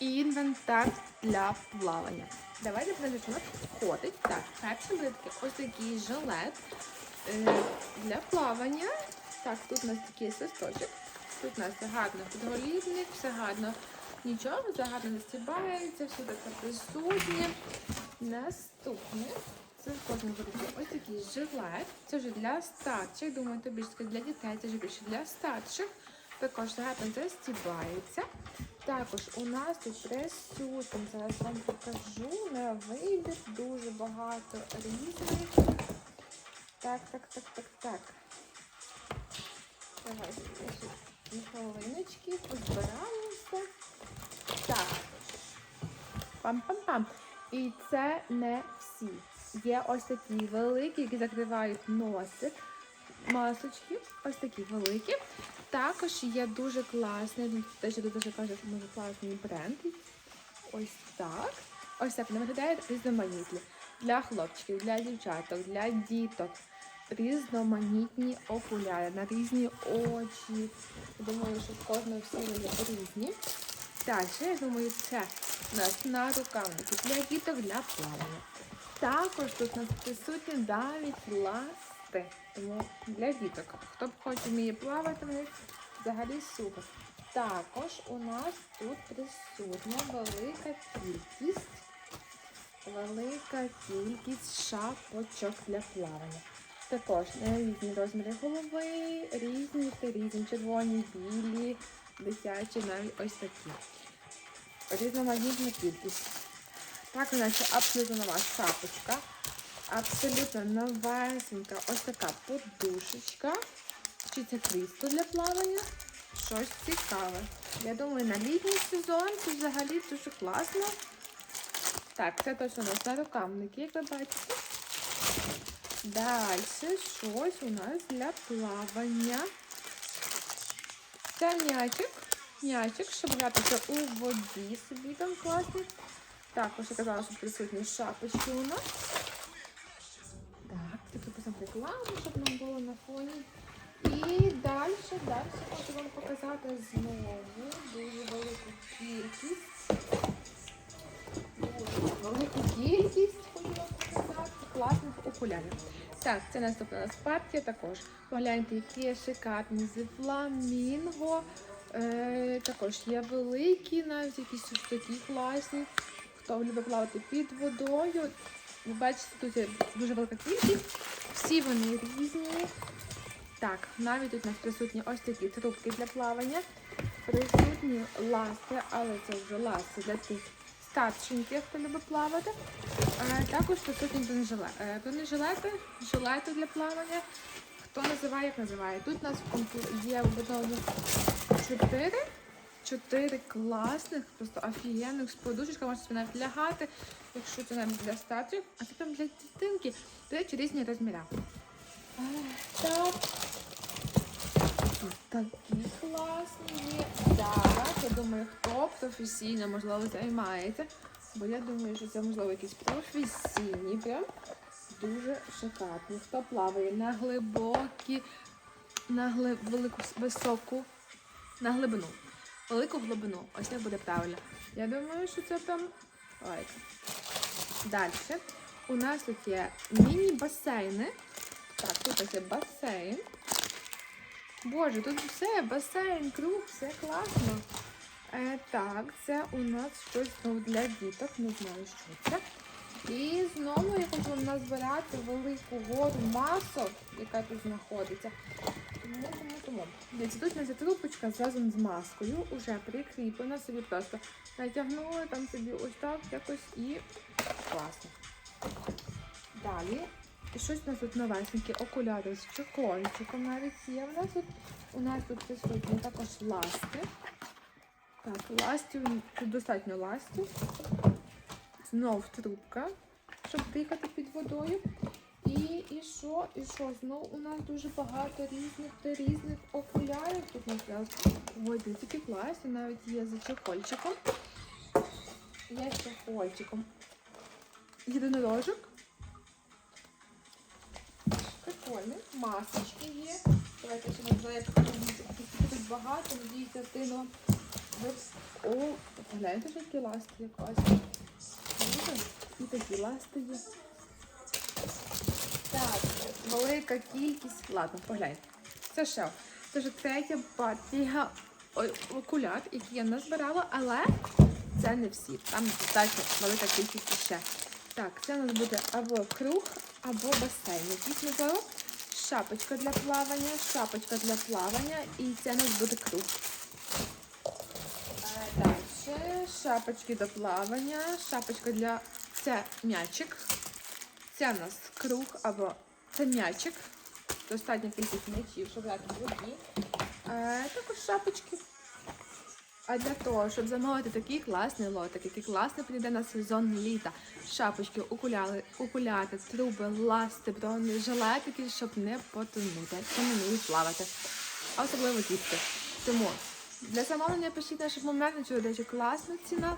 інвентар для плавання. Давайте що у нас входить. Так, перший буде ось такий жилет е, для плавання. Так, тут у нас такий свисточок. Тут у нас гарно підголівник, все гарно. Нічого, все гарно застібається, все таке присутнє. Наступне. Це кожен буде ось такий жилет. Це вже для старших. Думаю, це більше для дітей, це вже більше для старших. Також гарно застібається. Також у нас тут присутні, зараз вам покажу на вибір дуже багато різних. Так, так, так, так, так. Давайте ще хвилиночки, позбираємося. Так. Пам-пам-пам. І це не всі. Є ось такі великі, які закривають носик. Масочки, ось такі великі. Також є дуже класний, він теж тут дуже каже, що дуже класний бренд. Ось так. Ось так вони виглядають різноманітні. Для хлопчиків, для дівчаток, для діток. Різноманітні окуляри на різні очі. Думаю, що в кожного всі вони різні. Далі, я думаю, це у нас на рукавники для діток для плавання. Також тут у нас присутні навіть ласти. Тому для діток. Хто б хоче вміє плавати, в них взагалі супер. Також у нас тут присутня велика кількість, велика кількість шапочок для плавання. Також на різні розміри голови, різні та різні, червоні, білі, дитячі, навіть ось такі. Різноманітна кількість. Так, у абсолютно нова шапочка. Абсолютно новесенька ось така подушечка. Чи це крісло для плавання? Щось цікаве. Я думаю, на літній сезон це взагалі дуже класно. Так, це точно у нас на рукавники, як ви бачите. Далі щось у нас для плавання. Це м'ячик. М'ячик, щоб гратися у воді собі там класний. Також я казала, що присутні шапочки у нас. Рекламу, щоб нам було на фоні. І далі, далі хочу вам показати знову дуже велику кількість. Велику кількість, хочу вам показати, класних окулярів. Так, це наступна у нас партія також. Погляньте, які шикарні з фламінго. Е, також є великі, навіть якісь ось такі класні. Хто любить плавати під водою. Ви бачите, тут є дуже велика кількість. Всі вони різні. Так, навіть тут у нас присутні ось такі трубки для плавання. Присутні ласти, але це вже ласти для тих старшеньких, хто любить плавати. Також присутні бронежилети. Е, бронежилети, жилети для плавання. Хто називає, як називає. Тут у нас є в одному чотири. Чотири класних, просто офігенних з подушечками, можна собі навіть лягати, якщо це навіть для старших, а це прям для дитинки. До речі, різні розміри. Так. Тут такі класні є. Зараз, я думаю, хто професійно, можливо, займається. Бо я думаю, що це, можливо, якісь професійні, прям дуже шикарні. Хто плаває на глибокі, на гли... велику високу, на глибину. Велику глибину. Ось так буде правильно. Я думаю, що це там. Давайте. Далі. У нас тут є міні-басейни. Так, тут є басейн. Боже, тут все, басейн, круг, все класно. Е, так, це у нас щось знову для діток, не знаю, що це. І знову я хочу вам назбирати велику гору масок, яка тут знаходиться. Тому, тому, тому. Дивіться, тут є трубочка разом з маскою, уже прикріплена, собі просто натягнули там собі ось так якось і класно. Далі. І щось у нас тут новесенькі окуляри з чокольчиком навіть є. У нас тут, у нас тут присутні також ласти. Так, ластів, тут достатньо ластів. Знов трубка, щоб дихати під водою. І, і що? І що? Знов у нас дуже багато різних та різних окулярів. Тут якраз води такі класні, навіть є за чехольчиком. Є з чехольчиком. Єдинорожок. Прикольний. Масочки є. Давайте ще можливо, тут багато, надіюся, ти вам Ви о, погляньте, що класні. Бачите? І такі ласти є. Так, велика кількість. Ладно, погляньте. Це ще. Це вже третя партія ой, окулят, які я назбирала, але це не всі. Там достатньо велика кількість ще. Так, це у нас буде або круг, або басейн. Якийсь можливо. Шапочка для плавання, шапочка для плавання, і це у нас буде круг. Е, Далі шапочки до плавання, шапочка для це м'ячик. Це у нас круг або це м'ячик. Достатньо кількість м'ячів, щоб грати в. Е, також шапочки. А для того, щоб замовити такий класний лотик, який класно підійде на сезон літа, шапочки, окуляри, окуляти, труби, ласти, бронежилетики, щоб не потонути, якщо не плавати. А особливо дітки. Тому для замовлення пишіть наш момент, що, до класна ціна.